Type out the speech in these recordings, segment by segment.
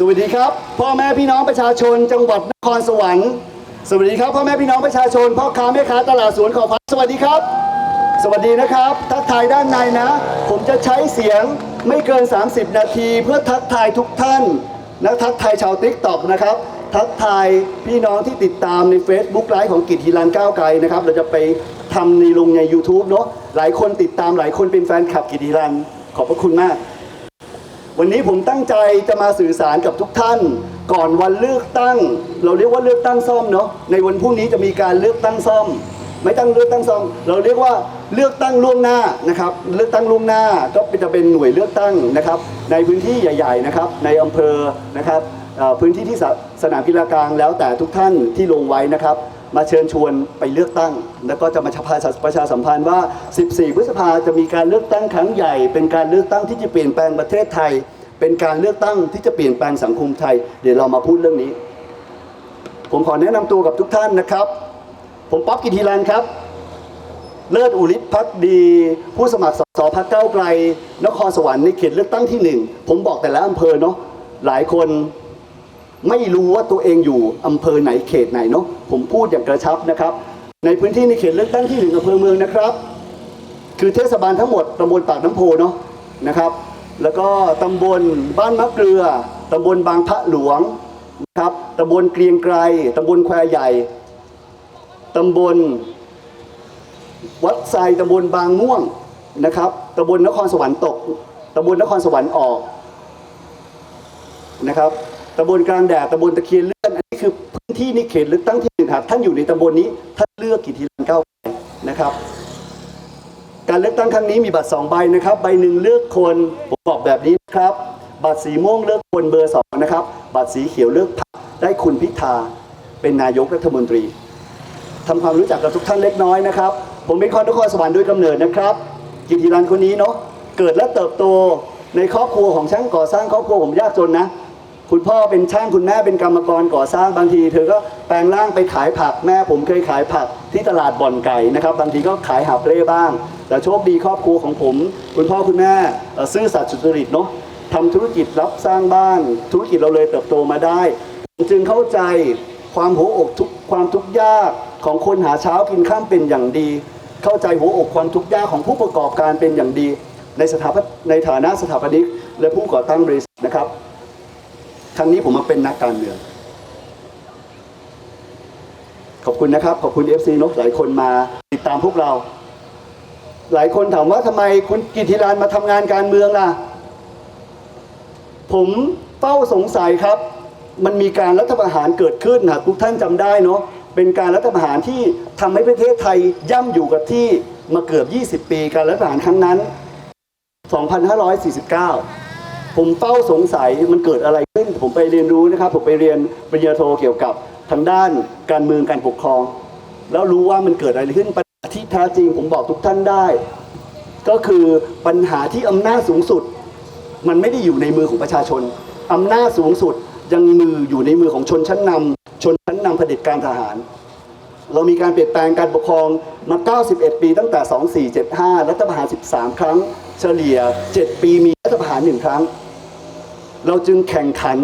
สวัสดีครับพ่อแม่พี่น้องประชาชน จังหวัดนครสวรรค์สวัสดีครับพ่อแม่พี่น้องประชาชนพ่อค้าแม่ค้าตลาดสวนขอพักสวัสดีครับ สวัสดีนะครับ ทักทายด้านในนะ ผมจะใช้เสียงไม่เกิน 30 นาที เพื่อทักทายทุกท่านนะทักทายชาวติ๊กต็อกนะครับ ทักทายพี่น้องที่ติดตามใน Facebook ไลฟ์ของกิจฮิรันก้าวไกลนะครับ เราจะไปทำในลงใน YouTube เนาะหลายคนติดตามหลายคนเป็นแฟนคลับกิจฮิรันขอบพระคุณมาก วันนี้ผมตั้งใจจะมาสื่อสารกับทุกท่าน ก่อนวันเลือกตั้ง เราเรียกว่าเลือกตั้งซ่อมเนาะในวันพรุ่งนี้จะมีการเลือกตั้งซ่อม ไม่ตั้งเลือกตั้งซ่อม เราเรียกว่าเลือกตั้งล่วงหน้านะครับ เลือกตั้งล่วงหน้าก็จะเป็นหน่วยเลือกตั้งนะครับ ในพื้นที่ใหญ่ ๆนะครับ ในอำเภอนะครับพื้นที่ที่สสนามกีฬากลางแล้วแต่ทุกท่านที่ลงไว้นะครับ มาเชิญชวนไปเลือกตั้ง แล้วก็จะมาประชาสัมพันธ์ว่า 14 พฤษภาจะมีการเลือกตั้งครั้งใหญ่ เป็นการเลือกตั้งที่จะเปลี่ยนแปลงประเทศไทย เป็นการเลือกตั้งที่จะเปลี่ยนแปลงสังคมไทย เดี๋ยวเรามาพูดเรื่องนี้ ผมขอแนะนำตัวกับทุกท่านนะครับ ผมป๊อปกิติรันครับ เลิศอุริศพักดี ผู้สมัครสสพักเก้าไกล นครสวรรค์ในเขตเลือกตั้งที่หนึ่งผมบอกแต่ละอำเภอเนาะหลายคนไม่รู้ว่าตัวเองอยู่อำเภอไหนเขตไหนเนาะผมพูดอย่างกระชับนะครับ ในพื้นที่ในเขตเลือกตั้งที่หนึ่งอำเภอเมืองนะครับ คือเทศบาลทั้งหมดตำบลปากน้ำโพเนาะนะครับ แล้วก็ตำบลบ้านมะเกลือตำบลบางพระหลวงนะครับตำบลเกรียงไกรตำบลแควใหญ่ตำบลวัดไซตำบลบางม่วงนะครับตำบลนครสวรรค์ตกตำบลนครสวรรค์ออกนะครับตำบลกลางแดดตำบลตะเคียนเลื่อนอันนี้คือพื้นที่ในเขตเลือกตั้งที่หนึ่งครับท่านอยู่ในตำบลนี้ท่านเลือกกี่ทีลันเก้าไกนะครับ การเลือกตั้งครั้งนี้มีบัตรสองใบนะครับ ใบหนึ่งเลือกคนผมบอกแบบนี้นะครับ บัตรสีม่วงเลือกคนเบอร์สองนะครับ บัตรสีเขียวเลือกพรรคได้คุณพิธาเป็นนายกรัฐมนตรีทำความรู้จักกับทุกท่านเล็กน้อยนะครับ ผมเป็นคนนครสวรรค์ด้วยกำเนิดนะครับ กิติรันคนนี้เนาะ เกิดและเติบโตในครอบครัวของช่างก่อสร้างครอบครัวผมยากจนนะ คุณพ่อเป็นช่างคุณแม่เป็นกรรมกรก่อสร้างบางที เธอก็แปลงร่างไปขายผักแม่ผมเคยขายผักที่ตลาดบ่อนไก่นะครับ บางทีก็ขายหาบเร่บ้าง แต่โชคดีครอบครัวของผม คุณพ่อคุณแม่ซื่อสัตย์สุจริตเนาะทำธุรกิจรับสร้างบ้าน ธุรกิจเราเลยเติบโตมาได้ จึงเข้าใจความหัวอกทุกความทุกข์ยากของคนหาเช้ากินข้ามเป็นอย่างดี เข้าใจหัวอกความทุกข์ยากของผู้ประกอบการเป็นอย่างดี ในสถาปในฐานะสถาปนิกและผู้ก่อตั้งบริษัทนะครับ ครั้งนี้ผมมาเป็นนักการเมือง ขอบคุณนะครับ ขอบคุณ FC นกหลายคนมาติดตามพวกเรา หลายคนถามว่าทำไมคุณกิติรานมาทำงานการเมืองล่ะ ผมเฝ้าสงสัยครับ มันมีการรัฐประหารเกิดขึ้นนะทุกท่านจำได้เนาะเป็นการรัฐประหารที่ทำให้ประเทศไทยย่ำอยู่กับที่มาเกือบ 20 ปีการรัฐประหารครั้งนั้น 2549 ผมเฝ้าสงสัยมันเกิดอะไรขึ้น ผมไปเรียนรู้นะครับ ผมไปเรียนปริญญาโทเกี่ยวกับทางด้านการเมืองการปกครอง แล้วรู้ว่ามันเกิดอะไรขึ้นปัญหาที่แท้จริงผมบอกทุกท่านได้ ก็คือปัญหาที่อำนาจสูงสุด มันไม่ได้อยู่ในมือของประชาชนอำนาจสูงสุดยังมืออยู่ในมือของชนชั้นนำชนชั้นนำเผด็จการทหาร เรามีการเปลี่ยนแปลงการปกครองมา 91 ปีตั้งแต่ 2475 รัฐประหาร 13 ครั้ง เฉลี่ย 7 ปีมีรัฐประหารหนึ่งครั้ง เราจึงแข่งขัน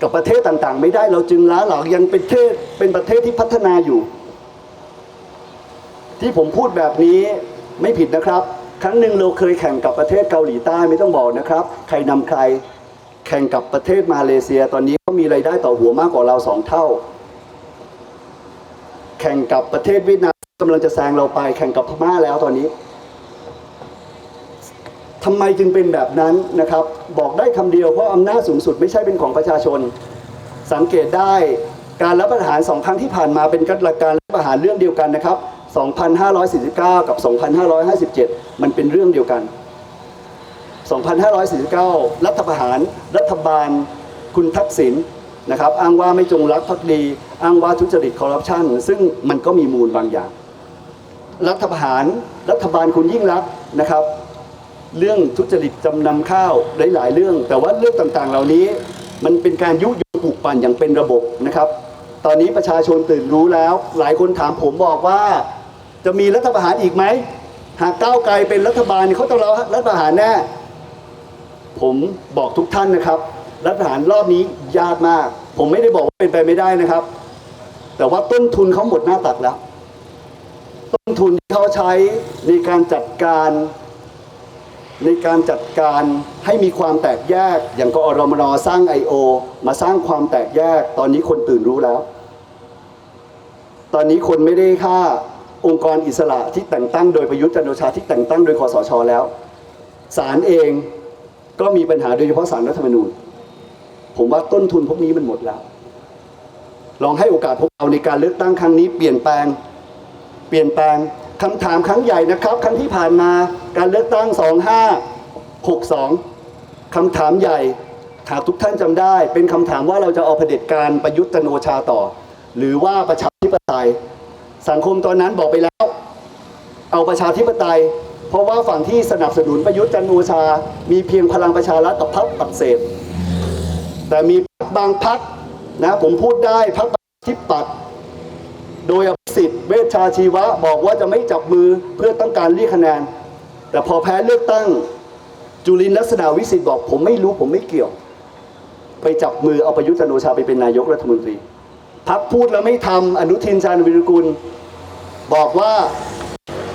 กับประเทศต่างๆ ไม่ได้เราจึงล้าหลังยังเป็นประเทศเป็นประเทศที่พัฒนาอยู่ ที่ผมพูดแบบนี้ไม่ผิดนะครับ ครั้งหนึ่งเราเคยแข่งกับประเทศเกาหลีใต้ไม่ต้องบอกนะครับ ใครนำใครแข่งกับประเทศมาเลเซีย ตอนนี้เขามีรายได้ต่อหัวมากกว่าเราสองเท่า แข่งกับประเทศเวียดนามกำลังจะแซงเราไป แข่งกับพม่าแล้วตอนนี้ ทำไมจึงเป็นแบบนั้นนะครับ บอกได้คำเดียวเพราะอำนาจสูงสุดไม่ใช่เป็นของประชาชน สังเกตได้การรับประหารสองครั้งที่ผ่านมาเป็นการรับประหารเรื่องเดียวกันนะครับ 2,549 กับ 2,557 มันเป็นเรื่องเดียวกัน 2,549 รัฐประหารรัฐบาลคุณทักษิณนะครับอ้างว่าไม่จงรักภักดี อ้างว่าทุจริตคอร์รัปชันซึ่งมันก็มีมูลบางอย่าง รัฐประหารรัฐบาลคุณยิ่งรักนะครับ เรื่องทุจริตจำนำข้าวหลาย ๆ เรื่อง แต่ว่าเรื่องต่างๆ เหล่านี้มันเป็นการยุยงปลูกปั่นอย่างเป็นระบบนะครับ ตอนนี้ประชาชนตื่นรู้แล้ว หลายคนถามผมบอกว่า จะมีรัฐประหารอีกไหมหากก้าวไกลเป็นรัฐบาลเขาต้องรอรัฐประหารแน่ผมบอกทุกท่านนะครับ รัฐประหารรอบนี้ยากมาก ผมไม่ได้บอกว่าเป็นไปไม่ได้นะครับ แต่ว่าต้นทุนเขาหมดหน้าตักแล้ว ต้นทุนที่เขาใช้ในการจัดการ ในการจัดการให้มีความแตกแยก อย่างกอรมนสร้าง I.O. มาสร้างความแตกแยก ตอนนี้คนตื่นรู้แล้ว ตอนนี้คนไม่ได้ฆ่าองค์กรอิสระที่แต่งตั้งโดยประยุทธ์จันทร์โอชาที่แต่งตั้งโดยคอสชแล้วศาลเองก็มีปัญหาโดยเฉพาะศาลรัฐธรรมนูญ ผมว่าต้นทุนพวกนี้มันหมดแล้ว ลองให้โอกาสพวกเราในการเลือกตั้งครั้งนี้ เปลี่ยนแปลง เปลี่ยนแปลง คำถามครั้งใหญ่นะครับครั้งที่ผ่านมาการเลือกตั้ง 2562 คำถามใหญ่หากทุกท่านจำได้ เป็นคำถามว่าเราจะเอาเผด็จการประยุทธ์จันโอชาต่อ หรือว่าประชาธิปไตย สังคมตอนนั้นบอกไปแล้ว เอาประชาธิปไตย เพราะว่าฝั่งที่สนับสนุนประยุทธ์จันโอชา มีเพียงพลังประชารัฐกับพรรคปัดเศษ แต่มีบางพักนะผมพูดได้พรรคที่ปัด โดยวิสิทธิ์เวชชาชีวะบอกว่าจะไม่จับมือเพื่อต้องการเรียกคะแนน แต่พอแพ้เลือกตั้ง จุลินลักษณะวิสิทธิ์บอก ผมไม่รู้ผมไม่เกี่ยว ไปจับมือเอาประยุทธ์จันโอชาไปเป็นนายกรัฐมนตรีพักพูดแล้วไม่ทำอนุทินชาญวิรุกุล บอกว่า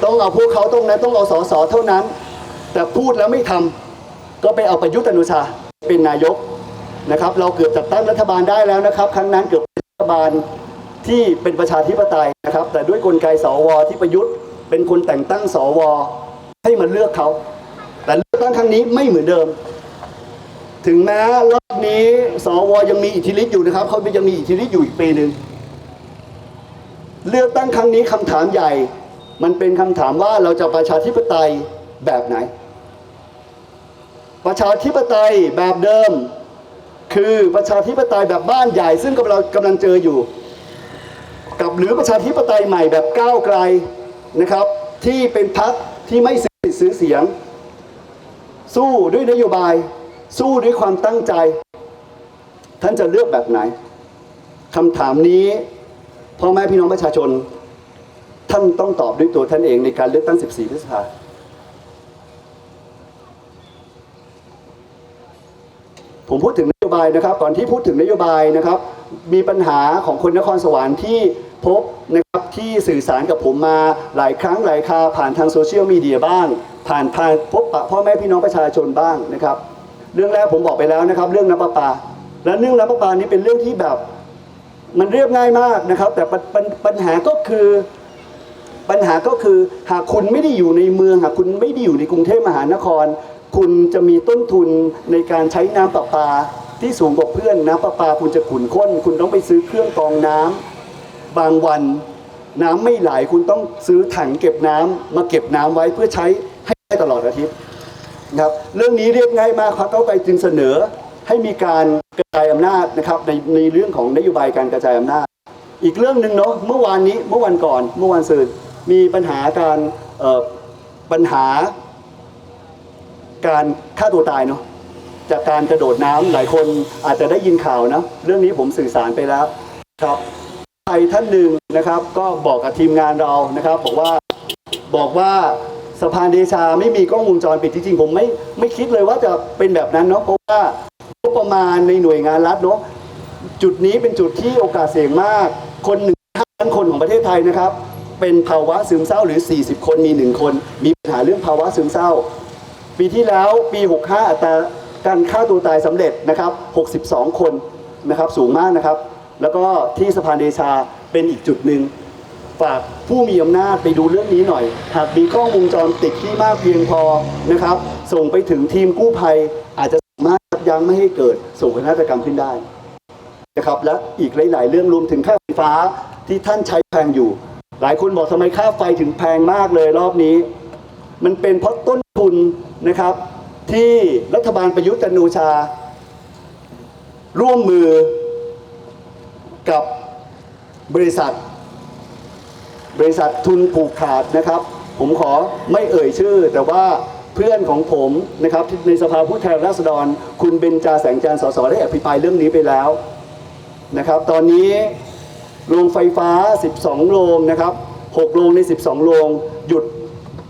ต้องเอาพวกเขาตรงนั้นต้องเอาสอสอเท่านั้น แต่พูดแล้วไม่ทำก็ไปเอาประยุทธ์จันโอชาเป็นนายกนะครับ เราเกือบจัดตั้งรัฐบาลได้แล้วนะครับ ครั้งนั้นเกือบรัฐบาล ที่เป็นประชาธิปไตยนะครับ แต่ด้วยกลไกสวที่ประยุทธ์ เป็นคนแต่งตั้งสวให้มันเลือกเขา แต่เลือกตั้งครั้งนี้ไม่เหมือนเดิม ถึงแม้รอบนี้สวยังมีอิทธิฤทธิ์อยู่นะครับเขายังมีอิทธิฤทธิ์อยู่อีกปีหนึ่งเลือกตั้งครั้งนี้คำถามใหญ่ มันเป็นคำถามว่าเราจะประชาธิปไตยแบบไหน ประชาธิปไตยแบบเดิม คือประชาธิปไตยแบบบ้านใหญ่ ซึ่งกำลังกำลังเจออยู่ กับหรือประชาธิปไตยใหม่แบบก้าวไกลนะครับ ที่เป็นพักที่ไม่ซื้อสิทธิ์ซื้อเสียง สู้ด้วยนโยบาย สู้ด้วยความตั้งใจ ท่านจะเลือกแบบไหนคำถามนี้พ่อแม่พี่น้องประชาชน ท่านต้องตอบด้วยตัวท่านเองในการเลือกตั้ง 14 พฤษภาผมพูดถึงนโยบายนะครับ ก่อนที่พูดถึงนโยบายนะครับ มีปัญหาของคนนครสวรรค์ที่ พบนะครับที่สื่อสารกับผมมาหลายครั้งหลายคราผ่านทางโซเชียลมีเดียบ้าง ผ่านทางพบปะพ่อแม่พี่น้องประชาชนบ้างนะครับ เรื่องแรกผมบอกไปแล้วนะครับ เรื่องน้ำประปา และเรื่องน้ำประปานี้เป็นเรื่องที่แบบมันเรียบง่ายมากนะครับ แต่ปปัญปัญหาก็คือปัญหาก็คือหากคุณไม่ได้อยู่ในเมือง หากคุณไม่ได้อยู่ในกรุงเทพมหานคร คุณจะมีต้นทุนในการใช้น้ำประปาที่สูงกว่าเพื่อนน้ำประปาคุณจะขุ่นข้น คุณต้องไปซื้อเครื่องกรองน้ำ บางวันน้ำไม่ไหลคุณต้องซื้อถังเก็บน้ำมาเก็บน้ำไว้เพื่อใช้ให้ได้ตลอดอาทิตย์นะครับเรื่องนี้เรียบง่ายมากครับเก้าไกลจึงเสนอให้มีการกระจายอำนาจนะครับในในเรื่องของนโยบายการกระจายอำนาจ อีกเรื่องหนึ่งเนาะเมื่อวานนี้เมื่อวันก่อนเมื่อวันซืนมีปัญหาการปัญหา การฆ่าตัวตายเนาะจากการกระโดดน้ำหลายคนอาจจะได้ยินข่าวนะเรื่องนี้ผมสื่อสารไปแล้วครับ ใครท่านหนึ่งนะครับ ก็บอกกับทีมงานเรานะครับ บอกว่าบอกว่าสะพานเดชาไม่มีกล้องวงจรปิดจริงผมไม่ไม่คิดเลยว่าจะเป็นแบบนั้นเนาะเพราะว่างบประมาณในหน่วยงานรัฐเนาะจุดนี้เป็นจุดที่โอกาสเสี่ยงมาก คนหนึ่งห้าล้านคนของประเทศไทยนะครับ เป็นภาวะซึมเศร้าหรือ 40 คนมีหนึ่งคน มีปัญหาเรื่องภาวะซึมเศร้า ปีที่แล้วปี 65อัตราการฆ่าตัวตายสำเร็จนะครับ 62 คนนะครับสูงมากนะครับ แล้วก็ที่สะพานเดชาเป็นอีกจุดหนึ่งฝากผู้มีอำนาจไปดูเรื่องนี้หน่อย หากมีกล้องวงจรปิดที่มากเพียงพอนะครับ ส่งไปถึงทีมกู้ภัย อาจจะสามารถยับยั้งไม่ให้เกิดโศกนาฏกรรมขึ้นได้นะครับและอีกหลาย ๆ เรื่องรวมถึงค่าไฟฟ้าที่ท่านใช้แพงอยู่ หลายคนบอกทำไมค่าไฟถึงแพงมากเลยรอบนี้ มันเป็นเพราะต้นทุนนะครับ ที่รัฐบาลประยุทธ์จันทร์โอชา ร่วมมือ กับบริษัท บริษัททุนผูกขาดนะครับ ผมขอไม่เอ่ยชื่อ แต่ว่าเพื่อนของผมนะครับในสภาผู้แทนราษฎร คุณเบญจาแสงจันทร์สสได้อภิปรายเรื่องนี้ไปแล้วนะครับ ตอนนี้โรงไฟฟ้า 12 โรงนะครับ 6 โรงใน 12 โรงหยุด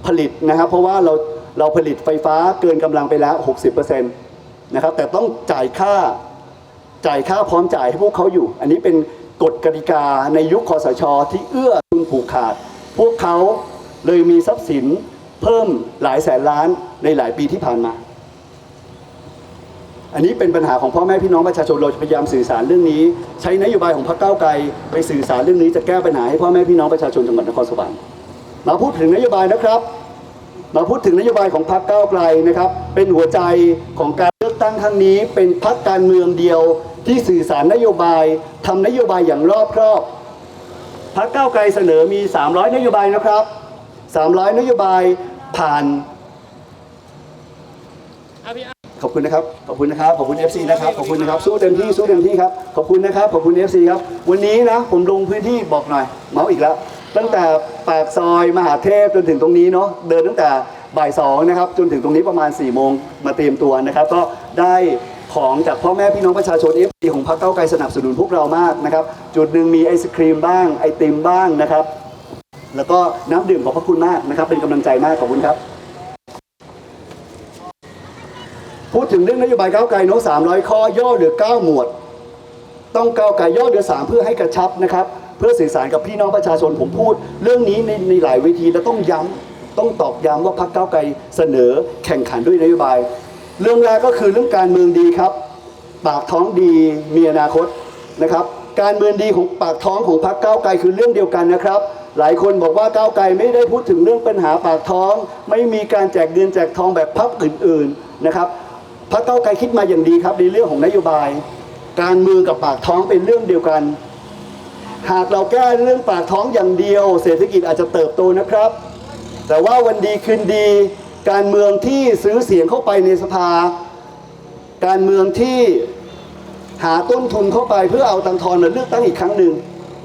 ผลิตนะครับ เพราะว่าเราเราผลิตไฟฟ้าเกินกำลังไปแล้ว 60%นะครับแต่ต้องจ่ายค่า จ่ายค่าพร้อมจ่ายให้พวกเขาอยู่ อันนี้เป็นกฎกติกาในยุคคอสช ที่เอื้อทุนผูกขาด พวกเขาเลยมีทรัพย์สินเพิ่มหลายแสนล้านในหลายปีที่ผ่านมา อันนี้เป็นปัญหาของพ่อแม่พี่น้องประชาชนเราจะพยายามสื่อสารเรื่องนี้ ใช้นโยบายของพรรคก้าวไกลไปสื่อสารเรื่องนี้จะแก้ปัญหาให้พ่อแม่พี่น้องประชาชนจังหวัดนครสวรรค์มาพูดถึงนโยบายนะครับ มาพูดถึงนโยบายของพรรคก้าวไกลนะครับ เป็นหัวใจของการเลือกตั้งครั้งนี้ เป็นพรรคการเมืองเดียวที่สื่อสารนโยบายทำนโยบายอย่างรอบครอบพรรคก้าวไกลเสนอมี 300 นโยบายนะครับ 300 นโยบายผ่านขอบคุณนะครับ ขอบคุณนะครับ ขอบคุณ FC นะครับ ขอบคุณนะครับ สู้เต็มที่ สู้เต็มที่ครับ ขอบคุณนะครับ ขอบคุณ FC ครับ วันนี้นะ ผมลงพื้นที่บอกหน่อย เมาส์อีกแล้ว ตั้งแต่ปากซอยมหาเทพจนถึงตรงนี้เนาะเดินตั้งแต่บ่ายสองนะครับจนถึงตรงนี้ประมาณ4ี่โมงมาเตรียมตัวนะครับ ก็ได้ของจากพ่อแม่พี่น้องประชาชน FC ของพรรคเก้าไกลสนับสนุนพวกเรามากนะครับ จุดหนึ่งมีไอศครีมบ้างไอติมบ้างนะครับ แล้วก็น้ำดื่มขอบพระคุณมากนะครับ เป็นกำลังใจมากขอบคุณครับ พูดถึงเรื่องนโยบายก้าวไกลโน้ต300 ข้อย่อเหลือ 9 หมวด ต้องก้าวไกลย่อเหลือ 3 เพื่อให้กระชับนะครับ เพื่อสื่อสารกับพี่น้องประชาชนผมพูด เรื่องนี้ในในหลายเวทีและต้องย้ำต้องตอกย้ำว่าพรรคก้าวไกลเสนอแข่งขันด้วยนโยบาย เรื่องแรกก็คือเรื่องการเมืองดีครับ ปากท้องดีมีอนาคตนะครับ การเมืองดีของปากท้องของพรรคก้าวไกลคือเรื่องเดียวกันนะครับหลายคนบอกว่าก้าวไกลไม่ได้พูดถึงเรื่องปัญหาปากท้อง ไม่มีการแจกเงินแจกทองแบบพรรคอื่นๆนะครับพรรคเก้าวไกลคิดมาอย่างดีครับในเรื่องของนโยบาย การเมืองกับปากท้องเป็นเรื่องเดียวกัน หากเราแก้เรื่องปากท้องอย่างเดียว เศรษฐกิจอาจจะเติบโตนะครับ แต่ว่าวันดีคืนดี การเมืองที่ซื้อเสียงเข้าไปในสภา การเมืองที่หาต้นทุนเข้าไปเพื่อเอาตังทอนมาเลือกตั้งอีกครั้งหนึ่ง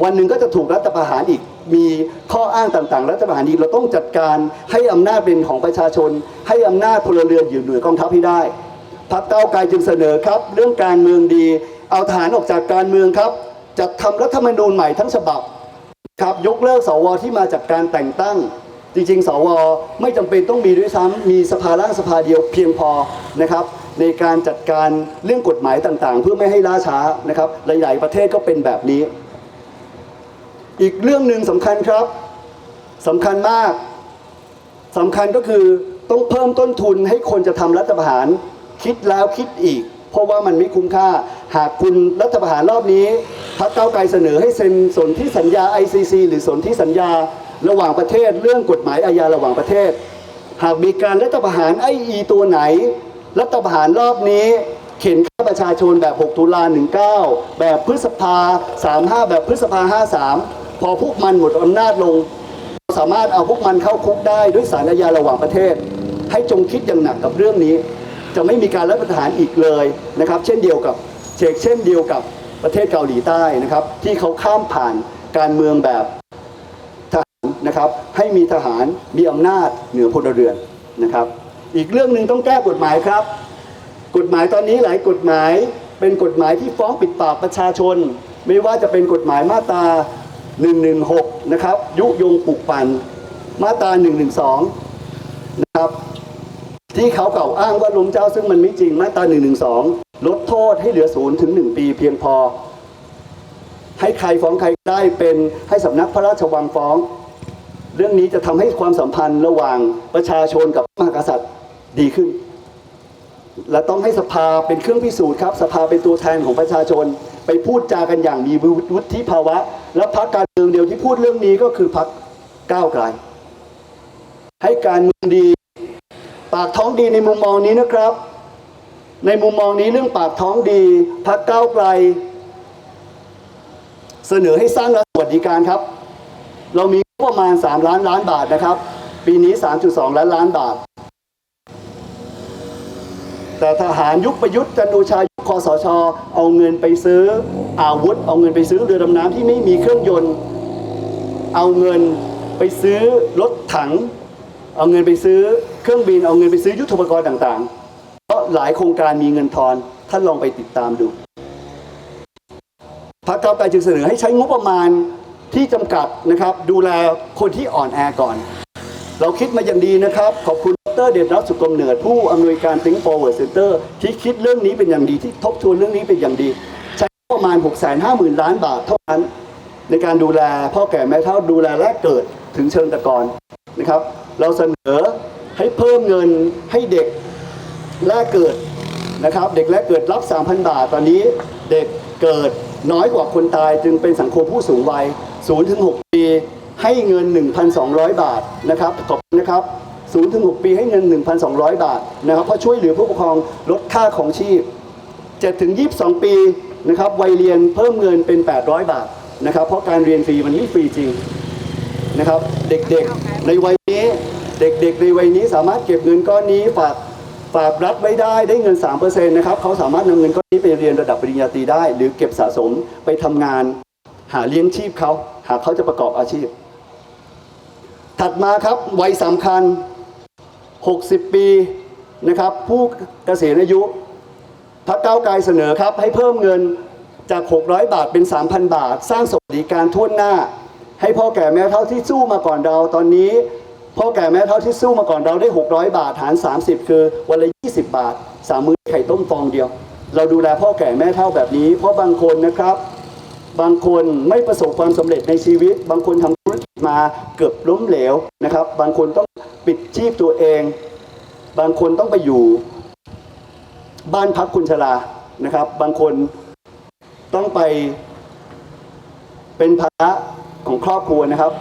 วันหนึ่งก็จะถูกรัฐประหารอีก มีข้ออ้างต่างๆ รัฐประหารอีกเราต้องจัดการให้อำนาจเป็นของประชาชน ให้อำนาจพลเรือนอยู่เหนือกองทัพให้ได้พรรคเก้าไกลจึงเสนอครับ เรื่องการเมืองดี เอาฐานออกจากการเมืองครับ จัดทำรัฐธรรมนูญใหม่ทั้งฉบับครับยกเลิกสวที่มาจากการแต่งตั้ง จริงๆ สวไม่จำเป็นต้องมีด้วยซ้ำมีสภาร่างสภาเดียวเพียงพอนะครับในการจัดการเรื่องกฎหมายต่างๆ เพื่อไม่ให้ล่าช้านะครับหลายๆประเทศก็เป็นแบบนี้ อีกเรื่องหนึ่งสำคัญครับสำคัญมากสำคัญก็คือต้องเพิ่มต้นทุนให้คนจะทำรัฐประหาร คิดแล้วคิดอีก เพราะว่ามันไม่คุ้มค่า หากคุณรัฐประหารรอบนี้พรรคก้าไกลเสนอให้เซ็นสนที่สัญญา ICC หรือสนที่สัญญา ระหว่างประเทศ เรื่องกฎหมายอาญาระหว่างประเทศ หากมีการรัฐประหารไออีตัวไหน รัฐประหารรอบนี้เข็นฆ่าประชาชนแบบ 6 ตุลา 19 แบบพฤษภา 35 แบบพฤษภา 53 พอพวกมันหมดอำนาจลง สามารถเอาพวกมันเข้าคุกได้ด้วยสารอาญาระหว่างประเทศ ให้จงคิดอย่างหนักกับเรื่องนี้ จะไม่มีการรัฐประหารอีกเลยนะครับ เช่นเดียวกับเชกเช่นเดียวกับประเทศเกาหลีใต้นะครับ ที่เขาข้ามผ่านการเมืองแบบทหารนะครับ ให้มีทหารมีอำนาจเหนือพลเรือนนะครับ อีกเรื่องหนึ่งต้องแก้กฎหมายครับ กฎหมายตอนนี้หลายกฎหมายเป็นกฎหมายที่ฟ้องปิดปากประชาชน ไม่ว่าจะเป็นกฎหมายมาตรา 116 นะครับ ยุยงปลุกปั่นมาตรา 112 นะครับ ที่เขาเก่าอ้างว่าล้มเจ้าซึ่งมันไม่จริงมาตรา112ลดโทษให้เหลือศูนย์ถึง 1 ปีเพียงพอ ให้ใครฟ้องใครได้เป็นให้สำนักพระราชวังฟ้อง เรื่องนี้จะทำให้ความสัมพันธ์ระหว่างประชาชนกับมหากษัตริย์ดีขึ้น และต้องให้สภาเป็นเครื่องพิสูจน์ครับ สภาเป็นตัวแทนของประชาชน ไปพูดจากันอย่างมีวุฒิภาวะ และพรรคการเมืองเดียวที่พูดเรื่องนี้ก็คือพรรคก้าวไกลให้การเมืองดี ปากท้องดีในมุมมองนี้นะครับ ในมุมมองนี้เรื่องปากท้องดีพรรคก้าไกล เสนอให้สร้างรัฐสวัสดิการครับ เรามีประมาณ 3 ล้านล้านบาทนะครับ ปีนี้ 3.2 ล้านล้านบาท แต่ทหารยุคประยุทธ์จันโอชายุคคอสชเอาเงินไปซื้ออาวุธ เอาเงินไปซื้อเรือดำน้ำที่ไม่มีเครื่องยนต์ เอาเงินไปซื้อรถถัง เอาเงินไปซื้อ เครื่องบินเอาเงินไปซื้อยุทโธปกรณ์ต่างๆ เพราะหลายโครงการมีเงินทอนท่านลองไปติดตามดูพรรคก้าวไกลจึงเสนอให้ใช้งบประมาณที่จำกัดนะครับ ดูแลคนที่อ่อนแอก่อน เราคิดมาอย่างดีนะครับ ขอบคุณดรเดชรัตน์สุกรมเนิดผู้อำนวยการ Think Forward Center ที่คิดเรื่องนี้เป็นอย่างดีที่ทบทวนเรื่องนี้เป็นอย่างดี ใช้ประมาณ 6 5 0 0 0 0 ล้านบาทเท่านั้น ในการดูแลพ่อแก่แม่เฒ่าดูแลแรกเกิดถึงเชิงตะกอนนะครับ เราเสนอ ให้เพิ่มเงินให้เด็กแรกเกิดนะครับ เด็กแรกเกิดรับ 3,000 บาท ตอนนี้เด็กเกิดน้อยกว่าคนตายจึงเป็นสังคมผู้สูงวัย0ถึง6ปี ให้เงิน 1,200 บาทนะครับขอบคุณนะครับ0ถึง6ปีให้เงิน 1,200 บาทนะครับเพราะช่วยเหลือผู้ปกครองลดค่าของชีพ7ถึง22 ปีนะครับวัยเรียนเพิ่มเงินเป็น 800 บาทนะครับ เพราะการเรียนฟรีมันไม่ฟรีจริงนะครับ เด็กๆในวัยนี้ เด็กๆในวัยนี้สามารถเก็บเงินก้อนนี้ฝากฝากรัฐไว้ได้ได้เงิน3%นะครับเขาสามารถนำเงินก้อนนี้ไปเรียนระดับปริญญาตรีได้ หรือเก็บสะสมไปทำงาน หาเลี้ยงชีพเขาหากเขาจะประกอบอาชีพ ถัดมาครับวัยสำคัญ 60 ปีนะครับ ผู้เกษียณอายุพรรคก้าไกลเสนอครับ ให้เพิ่มเงินจาก 600 บาทเป็น 3,000 บาท สร้างสวัสดิการทั่วหน้า ให้พ่อแก่แม่เฒ่าที่สู้มาก่อนเราตอนนี้ พ่อแก่แม่เฒ่าที่สู้มาก่อนเราได้ 600 บาทหาร30 คือวันละ 20 บาทสามมื้อไข่ต้มฟองเดียว เราดูแลพ่อแก่แม่เฒ่าแบบนี้ เพราะบางคนนะครับ บางคนไม่ประสบความสำเร็จในชีวิต บางคนทำธุรกิจมาเกือบล้มเหลวนะครับ บางคนต้องปิดชีพตัวเอง บางคนต้องไปอยู่ บ้านพักคุณชรานะครับ บางคนต้องไปเป็นภาระของครอบครัวนะครับ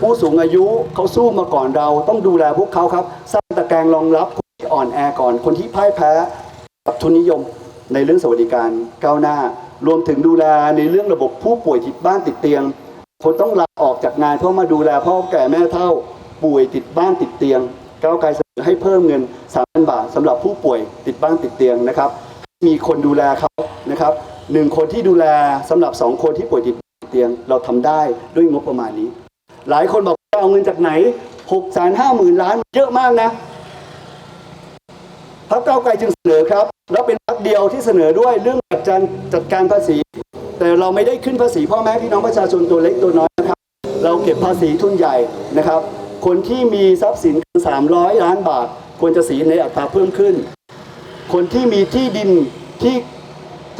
ผู้สูงอายุเขาสู้มาก่อนเรา ต้องดูแลพวกเขาครับ สร้างตะแกรงรองรับคนที่อ่อนแอก่อน คนที่พ่ายแพ้กับทุนนิยมในเรื่องสวัสดิการก้าวหน้า รวมถึงดูแลในเรื่องระบบผู้ป่วยติดบ้านติดเตียง คนต้องลาออกจากงานเพื่อมาดูแลพ่อแก่แม่เฒ่าป่วยติดบ้านติดเตียงก้าวไกลเสนอให้เพิ่มเงิน3,000บาทสำหรับผู้ป่วยติดบ้านติดเตียงนะครับ มีคนดูแลเขานะครับหนึ่งคนที่ดูแลสำหรับสองคนที่ป่วยติดเตียง เราทำได้ด้วยงบประมาณนี้ หลายคนบอกว่าเอาเงินจากไหน6กแสนห้าหมื่นล้านเยอะมากนะพรรคก้าไกลจึงเสนอครับ แล้วเป็นพรรคเดียวที่เสนอด้วยเรื่องจัดการจัดการภาษี แต่เราไม่ได้ขึ้นภาษีพ่อแม่พี่น้องประชาชนตัวเล็กตัวน้อยนะครับ เราเก็บภาษีทุนใหญ่นะครับ คนที่มีทรัพย์สินเกิน300ล้านบาท ควรจะสีในอัตราเพิ่มขึ้น คนที่มีที่ดินที่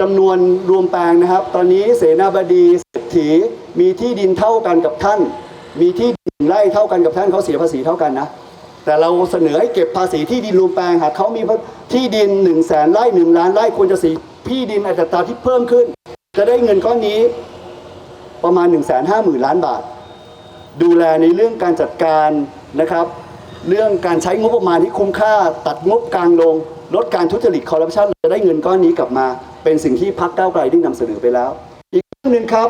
จำนวนรวมแปลงนะครับ ตอนนี้เสนาบดีเศรษฐีมีที่ดินเท่ากันกับท่าน มีที่ดินไร่เท่ากันกับท่านเขาเสียภาษีเท่ากันนะ แต่เราเสนอให้เก็บภาษีที่ดินรวมแปลงหากเขามีที่ดิน1นึ่งแสนไร่หนึ่งล้านไร่ควรจะสีที่ดินอัตราที่เพิ่มขึ้น จะได้เงินก้อนนี้ประมาณ1นึ่งแสนห้าหมื่นล้านบาท ดูแลในเรื่องการจัดการนะครับ เรื่องการใช้งบประมาณที่คุ้มค่า ตัดงบกลางลง ลดการทุจริตคอร์รัปชันจะได้เงินก้อนนี้กลับมา เป็นสิ่งที่พักเก้าวไกลได้นำเสนอไปแล้ว อีกเรื่องหนึ่งครับ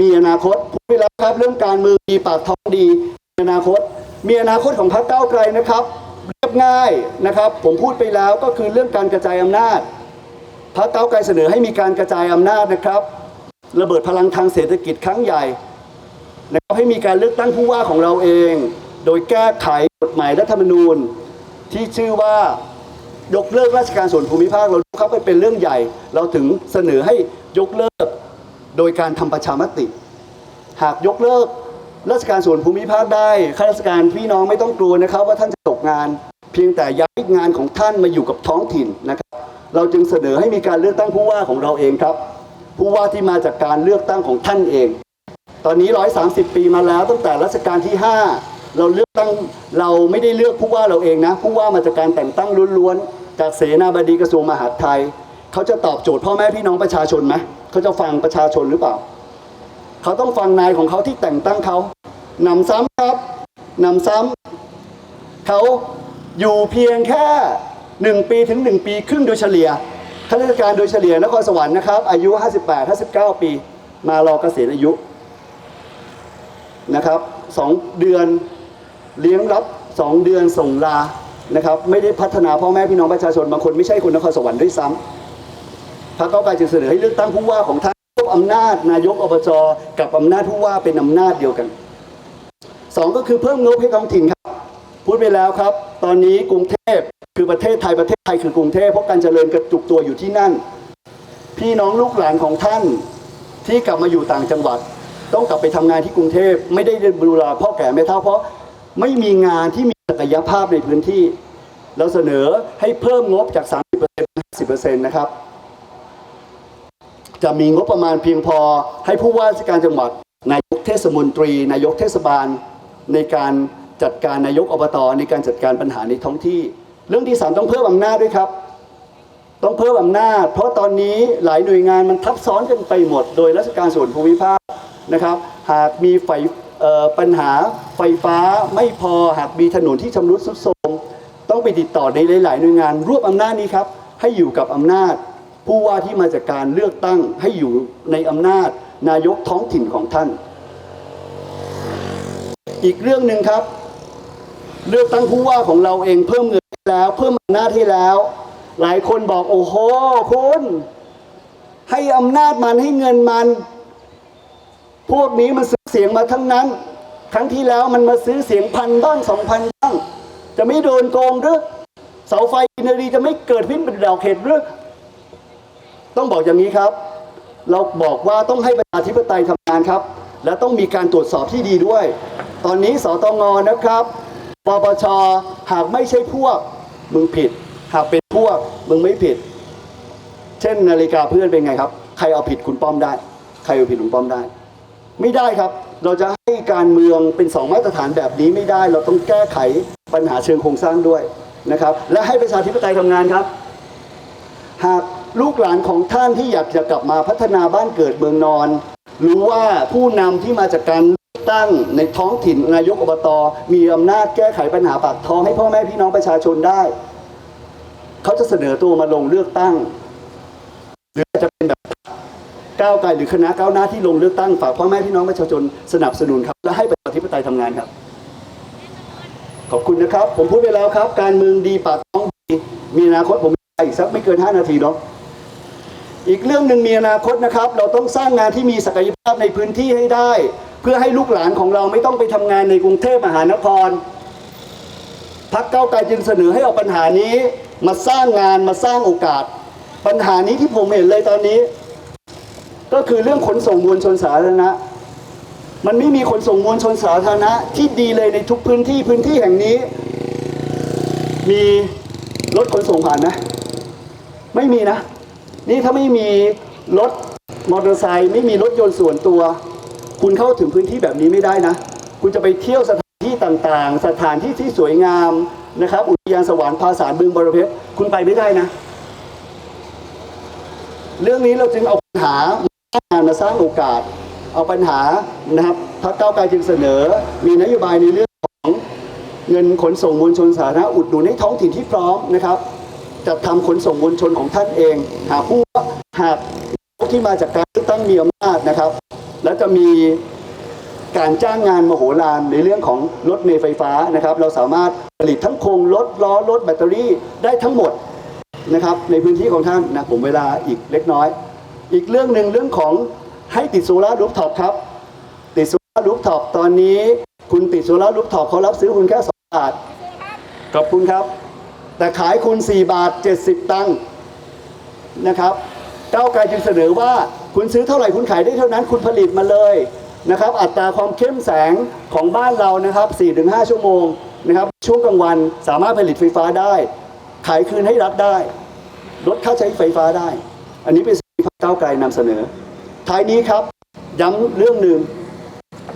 มีอนาคตพูดไปแล้วครับเรื่องการเมืองดีปากท้องดีมีอนาคต มีอนาคตของพรรคก้าวไกลนะครับเรียบง่ายนะครับ ผมพูดไปแล้วก็คือเรื่องการกระจายอำนาจพรรคก้าวไกลเสนอให้มีการกระจายอำนาจนะครับ ระเบิดพลังทางเศรษฐกิจครั้งใหญ่นะครับให้มีการเลือกตั้งผู้ว่าของเราเอง โดยแก้ไขกฎหมายรัฐธรรมนูญ ที่ชื่อว่ายกเลิกราชการส่วนภูมิภาคเราดูครับเป็นเรื่องใหญ่ เราถึงเสนอให้ยกเลิก โดยการทำประชามติ หากยกเลิกราชการส่วนภูมิภาคได้ข้าราชการพี่น้องไม่ต้องกลัวนะครับ ว่าท่านจะตกงาน เพียงแต่ย้ายงานของท่านมาอยู่กับท้องถิ่นนะครับ เราจึงเสนอให้มีการเลือกตั้งผู้ว่าของเราเองครับ ผู้ว่าที่มาจากการเลือกตั้งของท่านเอง ตอนนี้ 130 ปีมาแล้วตั้งแต่รัชกาลที่ 5 เราเลือกตั้งเราไม่ได้เลือกผู้ว่าเราเองนะ ผู้ว่ามาจากการแต่งตั้งล้วนๆจากเสนาบดีกระทรวงมหาดไทย เขาจะตอบโจทย์พ่อแม่พี่น้องประชาชนไหมเขาจะฟังประชาชนหรือเปล่า เขาต้องฟังนายของเขาที่แต่งตั้งเขานำซ้ำครับนำซ้ำเขาอยู่เพียงแค่1ปีถึง1ปีครึ่งโดยเฉลี่ยข้าราชการโดยเฉลี่ยนครสวรรค์นะครับ อายุ 58-59 ปี มารอเกษียณอายุนะครับสองเดือนเลี้ยงรับสองเดือนส่งลานะครับ ไม่ได้พัฒนาพ่อแม่พี่น้องประชาชนบางคนไม่ใช่คนนครสวรรค์ด้วยซ้ำ พรรคก้าวไกลจึงเสนอให้เลือกตั้งผู้ว่าของท่านยกอำนาจนายกอบจกับอำนาจผู้ว่าเป็นอำนาจเดียวกันสองก็คือเพิ่มงบให้ท้องถิ่นครับพูดไปแล้วครับ ตอนนี้กรุงเทพคือประเทศไทยประเทศไทยคือกรุงเทพเพราะการเจริญกระจุกตัวอยู่ที่นั่น พี่น้องลูกหลานของท่านที่กลับมาอยู่ต่างจังหวัด ต้องกลับไปทำงานที่กรุงเทพไม่ได้ดูแลพ่อแก่แม่เฒ่าเพราะไม่มีงานที่มีศักยภาพในพื้นที่ เราเสนอให้เพิ่มงบจาก 30% 50%นะครับ จะมีงบประมาณเพียงพอให้ผู้ว่าราชการจังหวัด นายกเทศมนตรี นายกเทศบาล ในการจัดการนายกอบตในการจัดการปัญหาในท้องที่ เรื่องที่สามต้องเพิ่มอำนาจด้วยครับ ต้องเพิ่มอำนาจ เพราะตอนนี้หลายหน่วยงานมันทับซ้อนกันไปหมด โดยราชการส่วนภูมิภาคนะครับ หากมีไฟปัญหาไฟฟ้าไม่พอหากมีถนนที่ชำรุดทรุดโทรมต้องไปติดต่อในหลาย ๆ หน่วยงานรวบอำนาจนี้ครับให้อยู่กับอำนาจ ผู้ว่าที่มาจากการเลือกตั้งให้อยู่ในอำนาจนายกท้องถิ่นของท่าน อีกเรื่องหนึ่งครับ เลือกตั้งผู้ว่าของเราเองเพิ่มเงินแล้ว เพิ่มอำนาจให้แล้ว หลายคนบอกโอ้โหคุณให้อำนาจมันให้เงินมัน พวกนี้มันซื้อเสียงมาทั้งนั้น ครั้งที่แล้วมันมาซื้อเสียงพันบ้างสองพันบ้าง จะไม่โดนโกงหรือเสาไฟกินรีจะไม่เกิดพิษเป็นดาวเขตหรือ ต้องบอกอย่างนี้ครับ เราบอกว่าต้องให้ประชาธิปไตยทำงานครับ และต้องมีการตรวจสอบที่ดีด้วย ตอนนี้สตงนะครับปปชหากไม่ใช่พวกมึงผิด หากเป็นพวกมึงไม่ผิด เช่นนาฬิกาเพื่อนเป็นไงครับ ใครเอาผิดคุณป้อมได้ ใครเอาผิดคุณป้อมได้ ไม่ได้ครับ เราจะให้การเมืองเป็นสองมาตรฐานแบบนี้ไม่ได้ เราต้องแก้ไขปัญหาเชิงโครงสร้างด้วยนะครับ และให้ประชาธิปไตยทำงานครับ หาก ลูกหลานของท่านที่อยากจะกลับมาพัฒนาบ้านเกิดเมืองนอนรู้ว่าผู้นำที่มาจากการเลือกตั้งในท้องถิ่นนายกอบต มีอำนาจแก้ไขปัญหาปากท้องให้พ่อแม่พี่น้องประชาชนได้ เขาจะเสนอตัวมาลงเลือกตั้ง หรือจจะเป็นแบบก้าวไกลหรือคณะก้าวหน้าที่ลงเลือกตั้งฝากพ่อแม่พี่น้องประชาชนสนับสนุนครับและให้ประชาธิปไตยทำงานครับ ขอบคุณนะครับ ผมพูดไปแล้วครับ การเมืองดีปากท้องดีมีอนาคตผมมีอีกสักไม่เกิน 5 นาทีเนาะ อีกเรื่องหนึ่งมีอนาคตนะครับ เราต้องสร้างงานที่มีศักยภาพในพื้นที่ให้ได้ เพื่อให้ลูกหลานของเราไม่ต้องไปทำงานในกรุงเทพมหานครพักเก้าไกลจึงเสนอให้เอาปัญหานี้มาสร้างงานมาสร้างโอกาส ปัญหานี้ที่ผมเห็นเลยตอนนี้ ก็คือเรื่องขนส่งมวลชนสาธารณะ มันไม่มีขนส่งมวลชนสาธารณะที่ดีเลยในทุกพื้นที่พื้นที่แห่งนี้ มีรถขนส่งผ่านไหมไม่มีนะ นี่ถ้าไม่มีรถมอเตอร์ไซค์ไม่มีรถยนต์ส่วนตัว คุณเข้าถึงพื้นที่แบบนี้ไม่ได้นะ คุณจะไปเที่ยวสถานที่ต่างๆ สถานที่ที่สวยงามนะครับ อุทยานสวรรค์ภาษาบึงบรเพชรคุณไปไม่ได้นะ เรื่องนี้เราจึงเอาปัญหาสร้างงานมาสร้างโอกาส เอาปัญหานะครับพรรคก้าวไกลจึงเสนอ มีนโยบายในเรื่องของเงินขนส่งมวลชนสาธารณะอุดหนุนให้ท้องถิ่นที่พร้อมนะครับ จัดทำขนส่งมวลชนของท่านเอง หาผู้หากที่มาจากการเลือกตั้งมีอำนาจนะครับ และจะมีการจ้างงานมโหฬารในเรื่องของรถเมล์ไฟฟ้านะครับ เราสามารถผลิตทั้งโครงรถล้อรถแบตเตอรี่ได้ทั้งหมดนะครับในพื้นที่ของท่านนะผมเวลาอีกเล็กน้อย อีกเรื่องหนึ่งเรื่องของให้ติดโซลาร์รูฟท็อปครับ ติดโซลาร์รูฟท็อปตอนนี้ คุณติดโซลาร์รูฟท็อปเขารับซื้อคุณแค่2บาทขอบคุณครับ แต่ขายคุณ4บาท 70 ตังค์นะครับก้าวไกลจึงเสนอว่าคุณซื้อเท่าไหร่คุณขายได้เท่านั้นคุณผลิตมาเลยนะครับ อัตราความเข้มแสงของบ้านเรานะครับ 4-5 ชั่วโมงนะครับช่วงกลางวันสามารถผลิตไฟฟ้าได้ ขายคืนให้รัฐได้ ลดค่าใช้ไฟฟ้าได้ อันนี้เป็นสิ่งที่พรรคก้าวไกลนำเสนอ ท้ายนี้ครับย้ำเรื่องหนึ่ง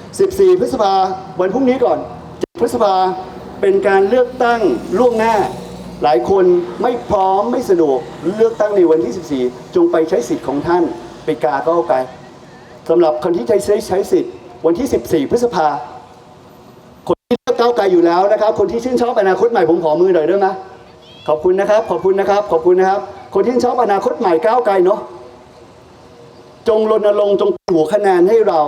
14 พฤษภาวันพรุ่งนี้ก่อน7พฤษภาเป็นการเลือกตั้งล่วงหน้า หลายคนไม่พร้อมไม่สะดวกเลือกตั้งในวันที่ 14 จงไปใช้สิทธิ์ของท่านไปกาก้าวไกลสำหรับคนที่ใช้ใช้สิทธิ์วันที่ 14 พฤษภาคนที่เลือกก้าวไกลอยู่แล้วนะครับ คนที่ชื่นชอบอนาคตใหม่ผมขอมือหน่อยได้ไหมขอบคุณนะครับ ขอบคุณนะครับ ขอบคุณนะครับ คนที่ชอบอนาคตใหม่ก้าวไกลเนาะจงรณรงค์จงหัวคะแนนให้เรา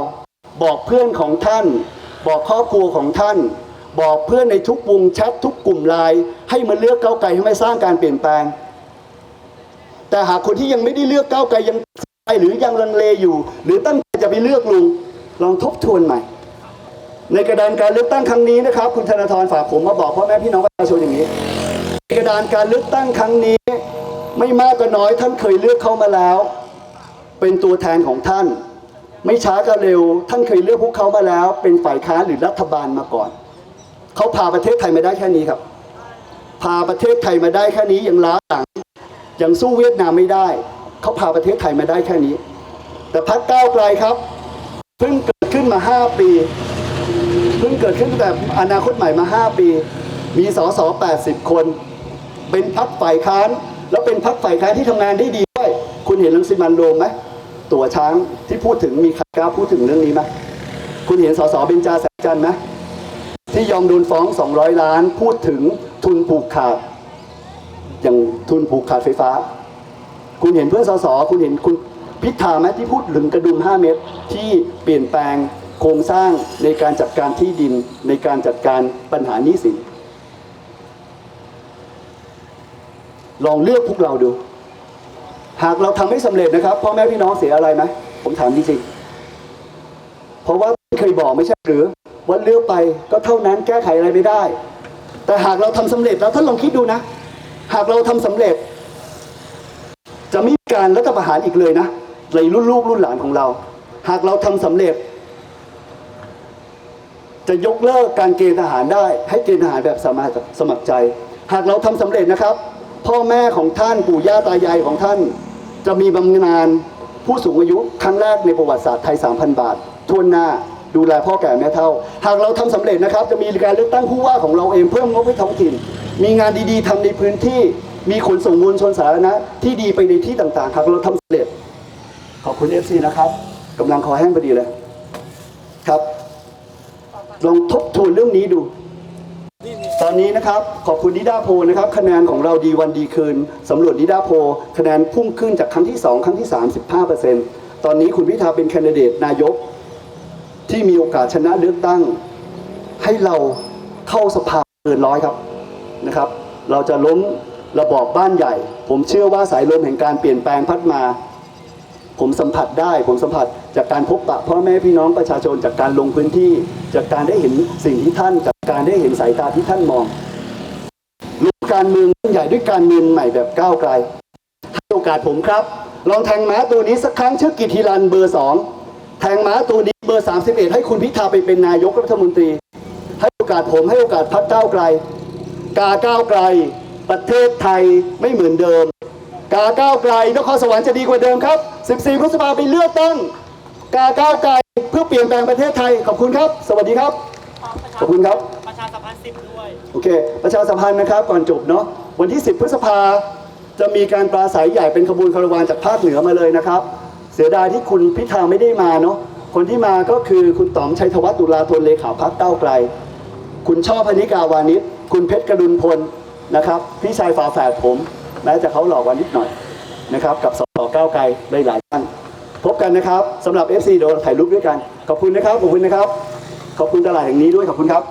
บอกเพื่อนของท่าน บอกครอบครัวของท่าน บอกเพื่อนในทุกวงแชททุกกลุ่มไลน์ให้มาเลือกก้าวไกลให้มาสร้างการเปลี่ยนแปลง แต่หากคนที่ยังไม่ได้เลือกก้าวไกลยังไปหรือยังลังเลอยู่ หรือตั้งใจจะไปเลือกลุงลองทบทวนใหม่ ในกระดานการเลือกตั้งครั้งนี้นะครับ คุณธนาธรฝากผมมาบอกพ่อแม่พี่น้องประชาชนอย่างนี้กระดานการเลือกตั้งครั้งนี้ ไม่มากก็น้อยท่านเคยเลือกเข้ามาแล้ว เป็นตัวแทนของท่าน ไม่ช้าก็เร็ว ท่านเคยเลือกพวกเขามาแล้ว เป็นฝ่ายค้านหรือรัฐบาลมาก่อน เขาพาประเทศไทยมาได้แค่นี้ครับ พาประเทศไทยมาได้แค่นี้ยังล้าหลังยังสู้เวียดนามไม่ได้เขาพาประเทศไทยมาได้แค่นี้ แต่พักก้าวไกลครับเพิ่งเกิดขึ้นมา 5 ปีเพิ่งเกิดขึ้นตั้งแต่อนาคตใหม่มา 5 ปี มีสส80 คน เป็นพักฝ่ายค้าน แล้วเป็นพักฝ่ายค้านที่ทำงานได้ดีด้วย คุณเห็นลังสิมันโรมไหมตัวช้างที่พูดถึงมีใครกล้าพูดถึงเรื่องนี้ไหมคุณเห็นสสเบญจาแสงจันทร์ไหม ที่ยอมโดนฟ้อง 200 ล้าน พูดถึงทุนผูกขาด อย่างทุนผูกขาดไฟฟ้า คุณเห็นเพื่อนสสคุณเห็นคุณพิธาไหมที่พูดถึงกระดุม 5 เมตร ที่เปลี่ยนแปลงโครงสร้างในการจัดการที่ดินในการจัดการปัญหานี้สินลองเลือกพวกเราดู หากเราทำไม่สำเร็จนะครับพ่อแม่พี่น้องเสียอะไรไหมผมถามจริงๆเพราะว่าเคยบอกไม่ใช่หรือ ว่าเลือกไปก็เท่านั้นแก้ไขอะไรไม่ได้ แต่หากเราทำสำเร็จแล้วท่านลองคิดดูนะ หากเราทำสำเร็จ จะไม่มีการรัฐประหารอีกเลยนะในรุ่นลูกรุ่นหลานของเรา หากเราทำสำเร็จ จะยกเลิกการเกณฑ์ทหารได้ ให้เกณฑ์ทหารแบบสมัครสมัครใจ หากเราทำสำเร็จนะครับ พ่อแม่ของท่านปู่ย่าตายายของท่าน จะมีบำนาญผู้สูงอายุครั้งแรกในประวัติศาสตร์ไทย 3,000 บาททวนหน้า ดูแลพ่อแก่แม่เฒ่า หากเราทำสำเร็จนะครับ จะมีการเลือกตั้งผู้ว่าของเราเองเพิ่มงบให้ท้องถิ่น มีงานดีๆทำในพื้นที่ มีขนส่งมวลชนสาธารณะที่ดีไปในที่ต่างๆหากเราทำสำเร็จ ขอบคุณเอฟซีนะครับกำลังคอแห้งพอดีเลยครับ ลองทบทวนเรื่องนี้ดู ตอนนี้นะครับขอบคุณนิดาโพนะครับ คะแนนของเราดีวันดีคืนสำรวจนิดาโพคะแนนพุ่งขึ้นจากครั้งที่ 2 ครั้งที่3 15เปอร์เซ็นต์ตอนนี้คุณพิธาเป็นแคนดิเดตนายก ที่มีโอกาสชนะเลือกตั้ง ให้เราเข้าสภาเกินร้อยครับนะครับ เราจะล้มระบอบบ้านใหญ่ ผมเชื่อว่าสายลมแห่งการเปลี่ยนแปลงพัดมา ผมสัมผัสได้ผมสัมผัสจากการพบปะพ่อแม่พี่น้องประชาชนจากการลงพื้นที่ จากการได้เห็นสิ่งที่ท่าน จากการได้เห็นสายตาที่ท่านมองลุกการเมืองใหญ่ด้วยการเมืองใหม่แบบก้าวไกลให้โอกาสผมครับ ลองแทงม้าตัวนี้สักครั้งชื่อกิติรันเบอร์สอง แทงม้าตัวนี้เบอร์ 31 ให้คุณพิธาไปเป็นนายกรัฐมนตรี ให้โอกาสผมให้โอกาสพักก้าวไกล กาก้าวไกล ประเทศไทยไม่เหมือนเดิม กาก้าวไกลนครสวรรค์จะดีกว่าเดิมครับ 14 พฤษภาไปเลือกตั้งกาก้าวไกลเพื่อเปลี่ยนแปลงประเทศไทยขอบคุณครับ สวัสดีครับ ขอบคุณครับ ประชาสัมพันธ์สิบด้วย โอเค ประชาสัมพันธ์นะครับก่อนจบเนาะวันที่ 10 พฤษภาจะมีการปราศัยใหญ่เป็นขบวนคาราวานจากภาคเหนือมาเลยนะครับ เสียดายที่คุณพิธาไม่ได้มาเนาะคนที่มาก็คือคุณต๋อมชัยธวัฒน์ตุลาธนเลขาพักเก้าไกล คุณช่อพนิกาวานิชคุณเพชรกรุณพลนะครับ พี่ชายฝาแฝดผมแม้จะเขาหลอกวันนิดหน่อยนะครับ กับสสก้าวไกลได้หลายท่านพบกันนะครับสำหรับ FC เดี๋ยวเราถ่ายรูปด้วยกัน ขอบคุณนะครับ ขอบคุณนะครับ ขอบคุณตลาดแห่งนี้ด้วยขอบคุณครับ